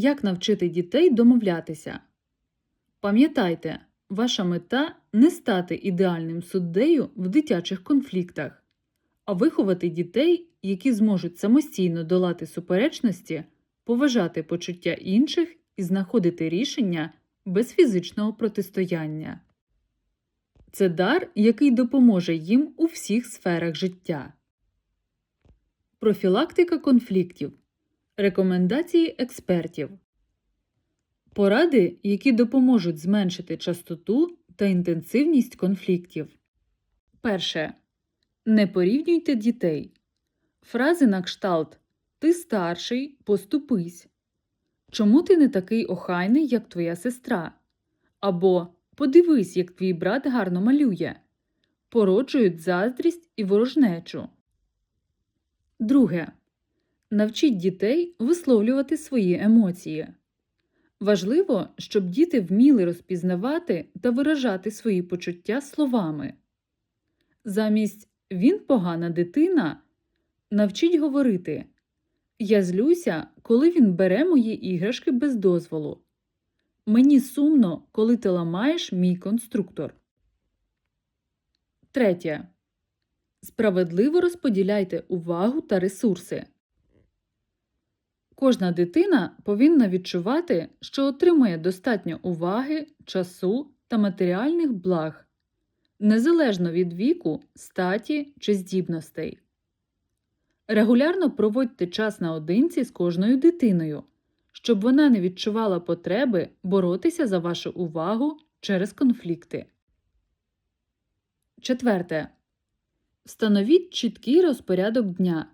Як навчити дітей домовлятися? Пам'ятайте, ваша мета не стати ідеальним суддею в дитячих конфліктах, а виховати дітей, які зможуть самостійно долати суперечності, поважати почуття інших і знаходити рішення без фізичного протистояння. Це дар, який допоможе їм у всіх сферах життя. Профілактика конфліктів. Рекомендації експертів. Поради, які допоможуть зменшити частоту та інтенсивність конфліктів. Перше. Не порівнюйте дітей. Фрази на кшталт Ти старший, поступись. Чому ти не такий охайний, як твоя сестра? Або Подивись, як твій брат гарно малює. Породжують заздрість і ворожнечу. Друге. Навчіть дітей висловлювати свої емоції. Важливо, щоб діти вміли розпізнавати та виражати свої почуття словами. Замість він погана дитина навчіть говорити Я злюся, коли він бере мої іграшки без дозволу. Мені сумно, коли ти ламаєш мій конструктор. Третє. Справедливо розподіляйте увагу та ресурси. Кожна дитина повинна відчувати, що отримує достатньо уваги, часу та матеріальних благ, незалежно від віку, статі чи здібностей. Регулярно проводьте час наодинці з кожною дитиною, щоб вона не відчувала потреби боротися за вашу увагу через конфлікти. Четверте. Встановіть чіткий розпорядок дня.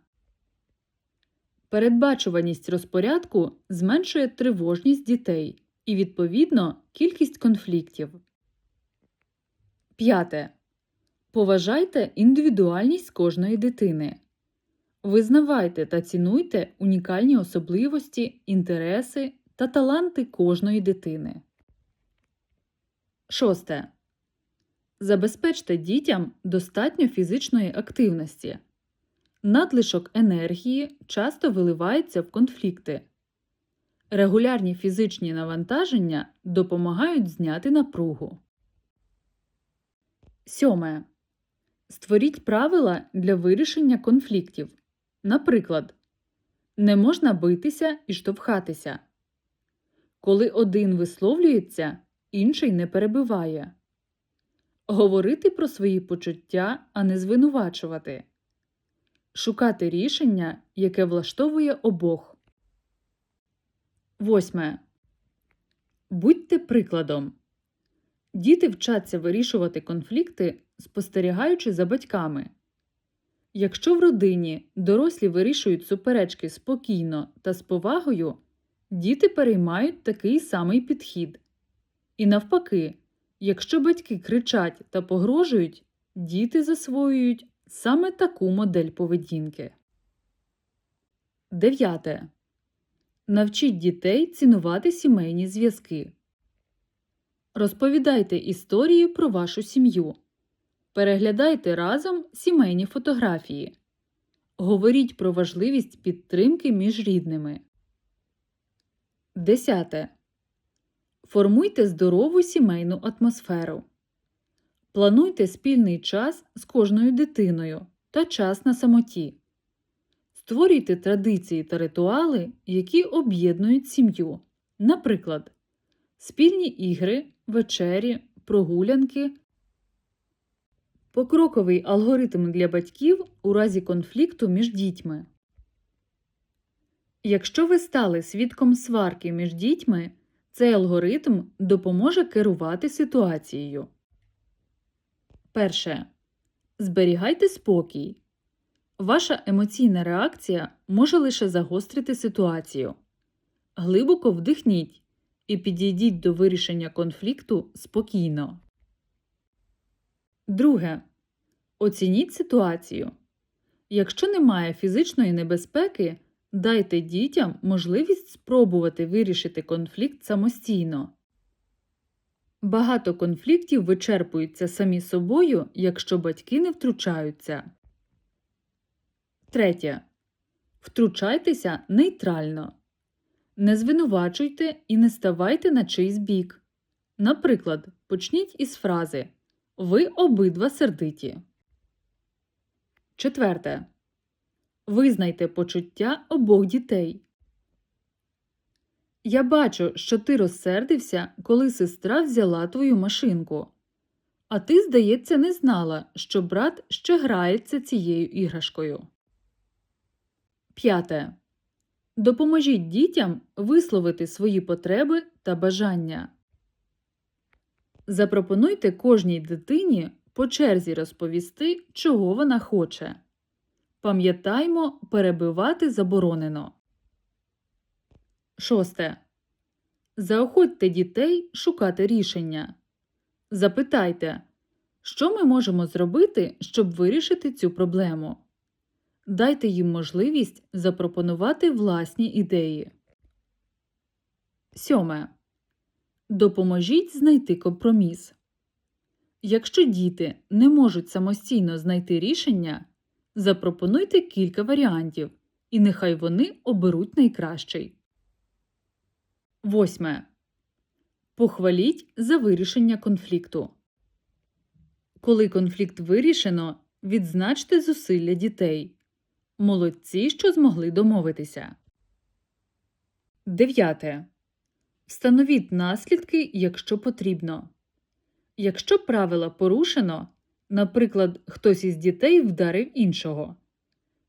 Передбачуваність розпорядку зменшує тривожність дітей і, відповідно, кількість конфліктів. П'яте. Поважайте індивідуальність кожної дитини. Визнавайте та цінуйте унікальні особливості, інтереси та таланти кожної дитини. Шосте. Забезпечте дітям достатньо фізичної активності. Надлишок енергії часто виливається в конфлікти. Регулярні фізичні навантаження допомагають зняти напругу. Сьоме. Створіть правила для вирішення конфліктів. Наприклад, не можна битися і штовхатися. Коли один висловлюється, інший не перебиває. Говорити про свої почуття, а не звинувачувати. Шукати рішення, яке влаштовує обох. Восьме. Будьте прикладом. Діти вчаться вирішувати конфлікти, спостерігаючи за батьками. Якщо в родині дорослі вирішують суперечки спокійно та з повагою, діти переймають такий самий підхід. І навпаки, якщо батьки кричать та погрожують, діти засвоюють саме таку модель поведінки. Дев'яте. Навчіть дітей цінувати сімейні зв'язки. Розповідайте історії про вашу сім'ю. Переглядайте разом сімейні фотографії. Говоріть про важливість підтримки між рідними. 10. Формуйте здорову сімейну атмосферу. Плануйте спільний час з кожною дитиною та час на самоті. Створюйте традиції та ритуали, які об'єднують сім'ю. Наприклад, спільні ігри, вечері, прогулянки. Покроковий алгоритм для батьків у разі конфлікту між дітьми. Якщо ви стали свідком сварки між дітьми, цей алгоритм допоможе керувати ситуацією. Перше. Зберігайте спокій. Ваша емоційна реакція може лише загострити ситуацію. Глибоко вдихніть і підійдіть до вирішення конфлікту спокійно. Друге. Оцініть ситуацію. Якщо немає фізичної небезпеки, дайте дітям можливість спробувати вирішити конфлікт самостійно. Багато конфліктів вичерпуються самі собою, якщо батьки не втручаються. Третє. Втручайтеся нейтрально. Не звинувачуйте і не ставайте на чийсь бік. Наприклад, почніть із фрази Ви обидва сердиті. Четверте. Визнайте почуття обох дітей. Я бачу, що ти розсердився, коли сестра взяла твою машинку. А ти, здається, не знала, що брат ще грається цією іграшкою. П'яте. Допоможіть дітям висловити свої потреби та бажання. Запропонуйте кожній дитині по черзі розповісти, чого вона хоче. Пам'ятаймо, перебивати заборонено. Шосте. Заохотьте дітей шукати рішення. Запитайте, що ми можемо зробити, щоб вирішити цю проблему. Дайте їм можливість запропонувати власні ідеї. Сьоме. Допоможіть знайти компроміс. Якщо діти не можуть самостійно знайти рішення, запропонуйте кілька варіантів, і нехай вони оберуть найкращий. Восьме. Похваліть за вирішення конфлікту. Коли конфлікт вирішено, відзначте зусилля дітей. Молодці, що змогли домовитися. Дев'яте. Встановіть наслідки, якщо потрібно. Якщо правила порушено, наприклад, хтось із дітей вдарив іншого.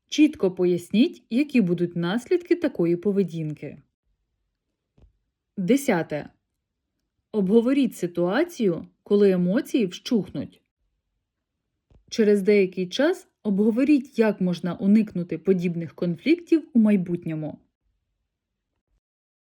Чітко поясніть, які будуть наслідки такої поведінки. Десяте. Обговоріть ситуацію, коли емоції вщухнуть. Через деякий час обговоріть, як можна уникнути подібних конфліктів у майбутньому.